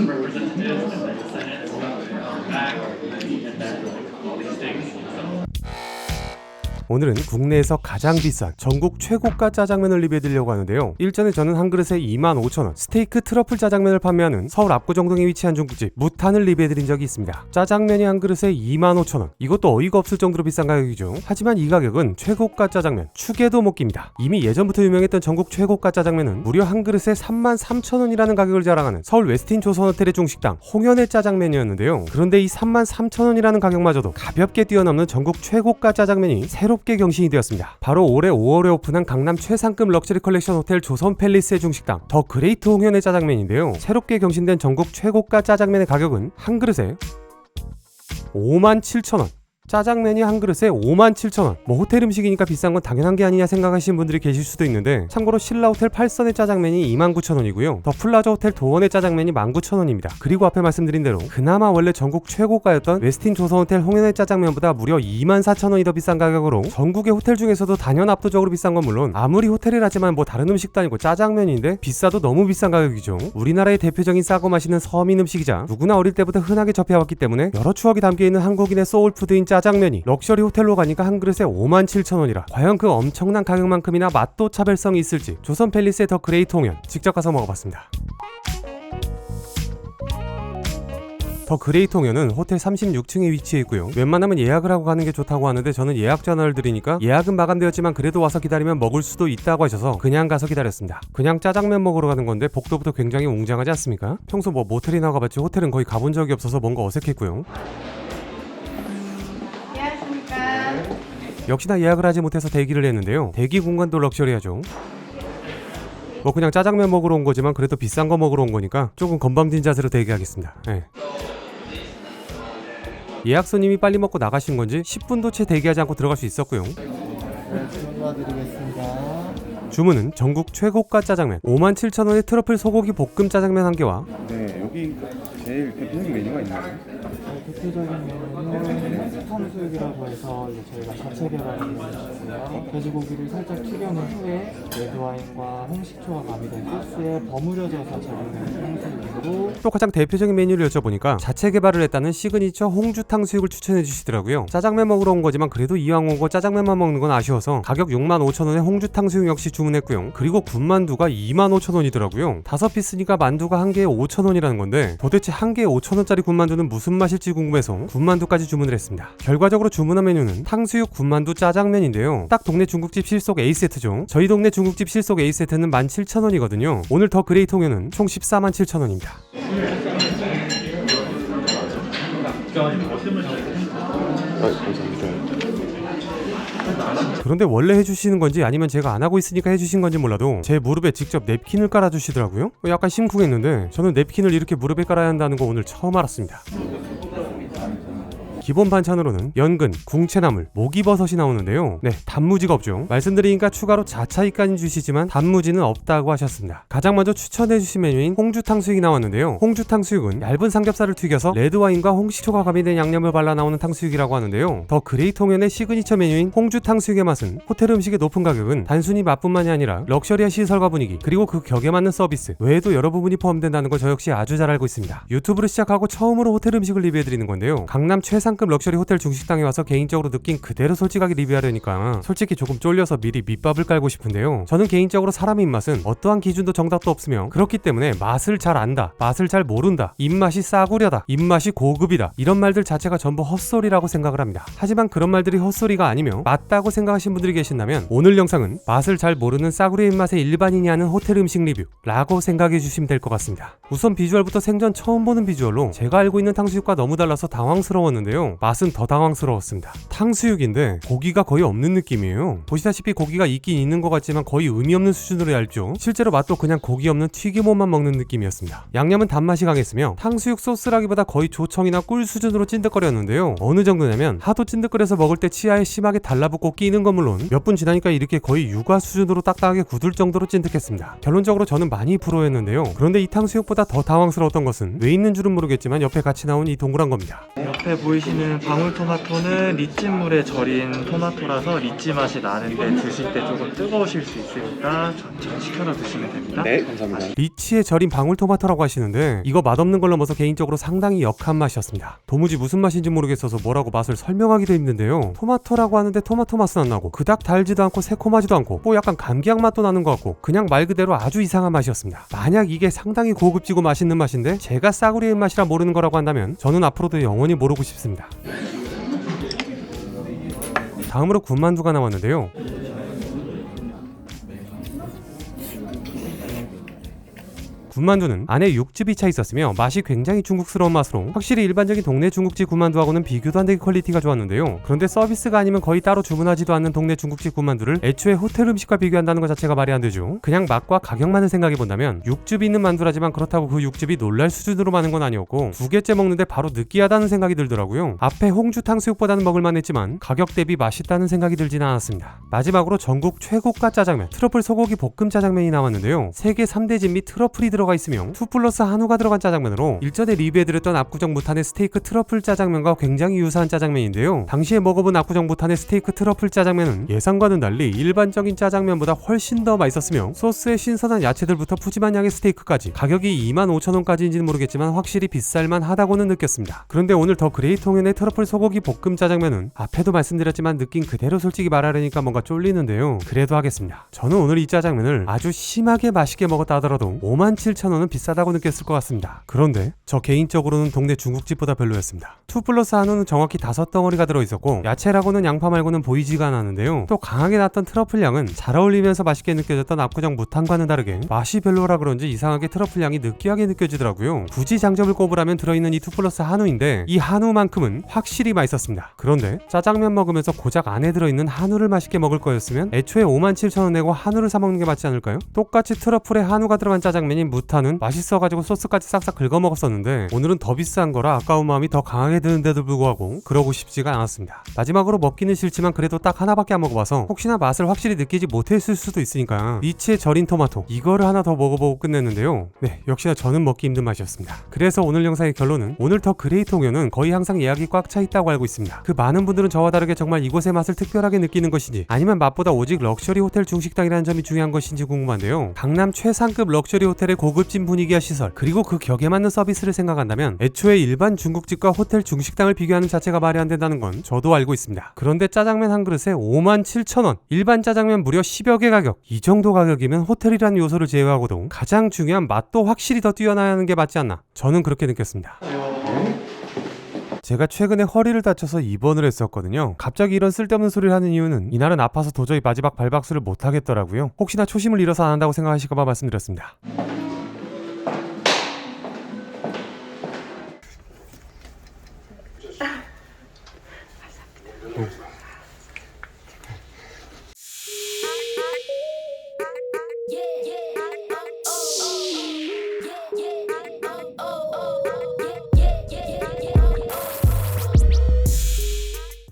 of Representatives and then the Senate well, back, and then all these things. 오늘은 국내에서 가장 비싼 전국 최고가 짜장면을 리뷰해드리려고 하는데요. 일전에 저는 한 그릇에 25,000원 스테이크 트러플 짜장면을 판매하는 서울 압구정동에 위치한 중국집 무탄을 리뷰해드린 적이 있습니다. 짜장면이 한 그릇에 25,000원 이것도 어이가 없을 정도로 비싼 가격이죠. 하지만 이 가격은 최고가 짜장면 축에도 못 깁니다. 이미 예전부터 유명했던 전국 최고가 짜장면은 무려 한 그릇에 33,000원이라는 가격을 자랑하는 서울 웨스틴 조선호텔의 중식당 홍현의 짜장면이었는데요. 그런데 이 33,000원이라는 가격마저도 가볍게 뛰어넘는 전국 최고가 짜장면이 새롭 게 경신이 되었습니다. 바로 올해 5월에 오픈한 강남 최상급 럭셔리 컬렉션 호텔 조선 팰리스의 중식당 더 그레이트 홍현의 짜장면인데요. 새롭게 경신된 전국 최고가 짜장면의 가격은 한 그릇에 57,000원. 짜장면이 한 그릇에 57,000원. 뭐 호텔 음식이니까 비싼 건 당연한 게 아니냐 생각하시는 분들이 계실 수도 있는데 참고로 신라 호텔 8선의 짜장면이 29,000원이고요. 더 플라자 호텔 도원의 짜장면이 19,000원입니다. 그리고 앞에 말씀드린 대로 그나마 원래 전국 최고가였던 웨스틴 조선 호텔 홍현의 짜장면보다 무려 24,000원이 더 비싼 가격으로 전국의 호텔 중에서도 단연 압도적으로 비싼 건 물론 아무리 호텔이라지만 뭐 다른 음식도 아니고 짜장면인데 비싸도 너무 비싼 가격이죠. 우리나라의 대표적인 싸고 맛있는 서민 음식이자 누구나 어릴 때부터 흔하게 접해왔기 때문에 여러 추억이 담겨 있는 한국인의 소울푸드인 짜장 면이 럭셔리 호텔로 가니까 한 그릇에 57,000원이라 과연 그 엄청난 가격만큼이나 맛도 차별성이 있을지 조선 팰리스의 더 그레이트 홍현 직접 가서 먹어봤습니다. 더 그레이트 홍현은 호텔 36층에 위치해 있고요. 웬만하면 예약을 하고 가는 게 좋다고 하는데 저는 예약 전화를 드리니까 예약은 마감되었지만 그래도 와서 기다리면 먹을 수도 있다고 하셔서 그냥 가서 기다렸습니다. 그냥 짜장면 먹으러 가는 건데 복도부터 굉장히 웅장하지 않습니까? 평소 뭐 모텔이나 가봤지 호텔은 거의 가본 적이 없어서 뭔가 어색했고요. 역시나 예약을 하지 못해서 대기를 했는데요. 대기 공간도 럭셔리하죠. 뭐 그냥 짜장면 먹으러 온 거지만 그래도 비싼 거 먹으러 온 거니까 조금 건방진 자세로 대기하겠습니다. 예. 예약 손님이 빨리 먹고 나가신 건지 10분도 채 대기하지 않고 들어갈 수 있었고요. 주문은 전국 최고가 짜장면 57,000원의 트러플 소고기 볶음 짜장면 한 개와 네, 여기 제일 대표적인 메뉴가 있나요? 대표적인 메뉴는 탕수육이라고 해서 이제 저희가 자체 개발한 메뉴고요. 돼지고기를 살짝 튀겨낸 후에 레드와인과 홍식초가 가미된 소스에 버무려져서 제공되는 탕수육으로 또 가장 대표적인 메뉴를 여쭤보니까 자체 개발을 했다는 시그니처 홍주 탕 수육을 추천해 주시더라고요. 짜장면 먹으러 온 거지만 그래도 이왕 오고 짜장면만 먹는 건 아쉬워서 가격 65,000원에 홍주 탕 수육 역시 주문했고요. 그리고 군만두가 25,000원이더라고요. 다섯 피스니까 만두가 한 개에 5,000원이라는 건데 도대체 한 개에 5,000원짜리 군만두는 무슨 맛일지 궁금해서 군만두까지 주문을 했습니다. 결과적으로 주문한 메뉴는 탕수육 군만두 짜장면인데요. 딱 동네 중국집 실속 A세트죠. 저희 동네 중국집 실속 A세트는 17,000원이거든요. 오늘 더 그레이트 홍현은 총 14만 7천원입니다. 아. 그런데 원래 해주시는 건지 아니면 제가 안 하고 있으니까 해주신 건지 몰라도 제 무릎에 직접 냅킨을 깔아주시더라고요. 어, 약간 심쿵했는데 저는 냅킨을 이렇게 무릎에 깔아야 한다는 거 오늘 처음 알았습니다. 기본 반찬으로는 연근, 궁채나물, 목이버섯이 나오는데요. 네, 단무지가 없죠. 말씀드리니까 추가로 자차이까지 주시지만 단무지는 없다고 하셨습니다. 가장 먼저 추천해주신 메뉴인 홍주 탕수육이 나왔는데요. 홍주 탕수육은 얇은 삼겹살을 튀겨서 레드와인과 홍시초가 가미된 양념을 발라 나오는 탕수육이라고 하는데요. 더 그레이트 홍연의 시그니처 메뉴인 홍주 탕수육의 맛은 호텔 음식의 높은 가격은 단순히 맛뿐만이 아니라 럭셔리한 시설과 분위기 그리고 그 격에 맞는 서비스 외에도 여러 부분이 포함된다는 걸 저 역시 아주 잘 알고 있습니다. 유튜브를 시작하고 처음으로 호텔 음식을 리뷰해드리는 건데요. 강남 최상 급 럭셔리 호텔 중식당에 와서 개인적으로 느낀 그대로 솔직하게 리뷰하려니까 솔직히 조금 쫄려서 미리 밑밥을 깔고 싶은데요. 저는 개인적으로 사람의 입맛은 어떠한 기준도 정답도 없으며 그렇기 때문에 맛을 잘 안다, 맛을 잘 모른다, 입맛이 싸구려다, 입맛이 고급이다 이런 말들 자체가 전부 헛소리라고 생각을 합니다. 하지만 그런 말들이 헛소리가 아니며 맞다고 생각하신 분들이 계신다면 오늘 영상은 맛을 잘 모르는 싸구려 입맛의 일반인이 하는 호텔 음식 리뷰라고 생각해 주시면 될 것 같습니다. 우선 비주얼부터 생전 처음 보는 비주얼로 제가 알고 있는 탕수육과 너무 달라서 당황스러웠는데요. 맛은 더 당황스러웠습니다. 탕수육인데 고기가 거의 없는 느낌이에요. 보시다시피 고기가 있긴 있는 것 같지만 거의 의미 없는 수준으로 얇죠. 실제로 맛도 그냥 고기 없는 튀김옷만 먹는 느낌이었습니다. 양념은 단맛이 강했으며 탕수육 소스라기보다 거의 조청이나 꿀 수준으로 찐득거렸는데요. 어느 정도냐면 하도 찐득거려서 먹을 때 치아에 심하게 달라붙고 끼는 건 물론 몇 분 지나니까 이렇게 거의 육아 수준으로 딱딱하게 굳을 정도로 찐득했습니다. 결론적으로 저는 많이 불호했는데요. 그런데 이 탕수육보다 더 당황스러웠던 것은 왜 있는 줄은 모르겠지만 옆에 같이 나온 이 동그란 겁니다. 옆에 보이시는 보시는 방울토마토는 리찜물에 절인 토마토라서 리찜 맛이 나는데 드실 때 조금 뜨거우실 수 있으니까 천천히 식혀서 드시면 됩니다. 네, 감사합니다. 리치에 절인 방울토마토라고 하시는데 이거 맛없는 걸 넘어서 개인적으로 상당히 역한 맛이었습니다. 도무지 무슨 맛인지 모르겠어서 뭐라고 맛을 설명하기도 힘든데요. 토마토라고 하는데 토마토 맛은 안 나고 그닥 달지도 않고 새콤하지도 않고 뭐 약간 감기약 맛도 나는 것 같고 그냥 말 그대로 아주 이상한 맛이었습니다. 만약 이게 상당히 고급지고 맛있는 맛인데 제가 싸구려의 맛이라 모르는 거라고 한다면 저는 앞으로도 영원히 모르고 싶습니다. 다음으로 군만두가 나왔는데요. 군만두는 안에 육즙이 차 있었으며 맛이 굉장히 중국스러운 맛으로 확실히 일반적인 동네 중국집 군만두하고는 비교도 안 되게 퀄리티가 좋았는데요. 그런데 서비스가 아니면 거의 따로 주문하지도 않는 동네 중국집 군만두를 애초에 호텔 음식과 비교한다는 것 자체가 말이 안 되죠. 그냥 맛과 가격만을 생각해 본다면 육즙이 있는 만두라지만 그렇다고 그 육즙이 놀랄 수준으로 많은 건 아니었고 두 개째 먹는데 바로 느끼하다는 생각이 들더라고요. 앞에 홍주 탕수육보다는 먹을만 했지만 가격 대비 맛있다는 생각이 들진 않았습니다. 마지막으로 전국 최고가 짜장면 트러플 소고기 볶음 짜장면이 나왔는데요. 세계 3대 진및 트러플이 들어가 있으며 2 플러스 한우가 들어간 짜장면으로 일전에 리뷰해드렸던 압구정 무탄의 스테이크 트러플 짜장면과 굉장히 유사한 짜장면인데요. 당시에 먹어본 압구정 무탄의 스테이크 트러플 짜장면은 예상과는 달리 일반적인 짜장면보다 훨씬 더 맛있었으며 소스에 신선한 야채들부터 푸짐한 양의 스테이크까지 가격이 25,000원까지인지는 모르겠지만 확실히 비쌀만 하다고는 느꼈습니다. 그런데 오늘 더 그레이트 홍연의 트러플 소고기 볶음 짜장면은 앞에도 말씀드렸지만 느낀 그대로 솔직히 말하려니까 뭔가 쫄리는데요. 그래도 하겠습니다. 저는 오늘 이 짜장면을 아주 심하게 맛있게 먹었다 하더라도 57,000원은 비싸다고 느꼈을 것 같습니다. 그런데 저 개인적으로는 동네 중국집보다 별로였습니다. 2 플러스 한우는 정확히 다섯 덩어리가 들어있었고 야채라고는 양파 말고는 보이지가 않았는데요. 또 강하게 났던 트러플 향은 잘 어울리면서 맛있게 느껴졌던 압구정 무탕과는 다르게 맛이 별로라 그런지 이상하게 트러플 향이 느끼하게 느껴지더라고요. 굳이 장점을 꼽으라면 들어있는 이2 플러스 한우인데 이 한우만큼은 확실히 맛있었습니다. 그런데 짜장면 먹으면서 고작 안에 들어있는 한우를 맛있게 먹을 거였으면 애초에 57,000원 내고 한우를 사 먹는 게 맞지 않을까요? 똑같이 트러플에 한우가 들어간 짜장면인 무 타는 맛있어가지고 소스까지 싹싹 긁어 먹었었는데 오늘은 더 비싼 거라 아까운 마음이 더 강하게 드는데도 불구하고 그러고 싶지가 않았습니다. 마지막으로 먹기는 싫지만 그래도 딱 하나밖에 안 먹어봐서 혹시나 맛을 확실히 느끼지 못했을 수도 있으니까 리치의 절인 토마토 이거를 하나 더 먹어보고 끝냈는데요. 네 역시나 저는 먹기 힘든 맛이었습니다. 그래서 오늘 영상의 결론은 오늘 더 그레이트 홍연은 거의 항상 예약이 꽉 차 있다고 알고 있습니다. 그 많은 분들은 저와 다르게 정말 이곳의 맛을 특별하게 느끼는 것인지 아니면 맛보다 오직 럭셔리 호텔 중식당이라는 점이 중요한 것인지 궁금한데요. 강남 최상급 럭셔리 호텔의 고 급진 분위기와 시설 그리고 그 격에 맞는 서비스를 생각한다면 애초에 일반 중국집과 호텔 중식당을 비교하는 자체가 말이 안 된다는 건 저도 알고 있습니다. 그런데 짜장면 한 그릇에 57,000원 일반 짜장면 무려 10여 개 가격 이 정도 가격이면 호텔이라는 요소를 제외하고도 가장 중요한 맛도 확실히 더 뛰어나야 하는 게 맞지 않나 저는 그렇게 느꼈습니다. 제가 최근에 허리를 다쳐서 입원을 했었거든요. 갑자기 이런 쓸데없는 소리를 하는 이유는 이날은 아파서 도저히 마지막 발박수를 못 하겠더라고요. 혹시나 초심을 잃어서 안 한다고 생각하실까봐 말씀드렸습니다. 오,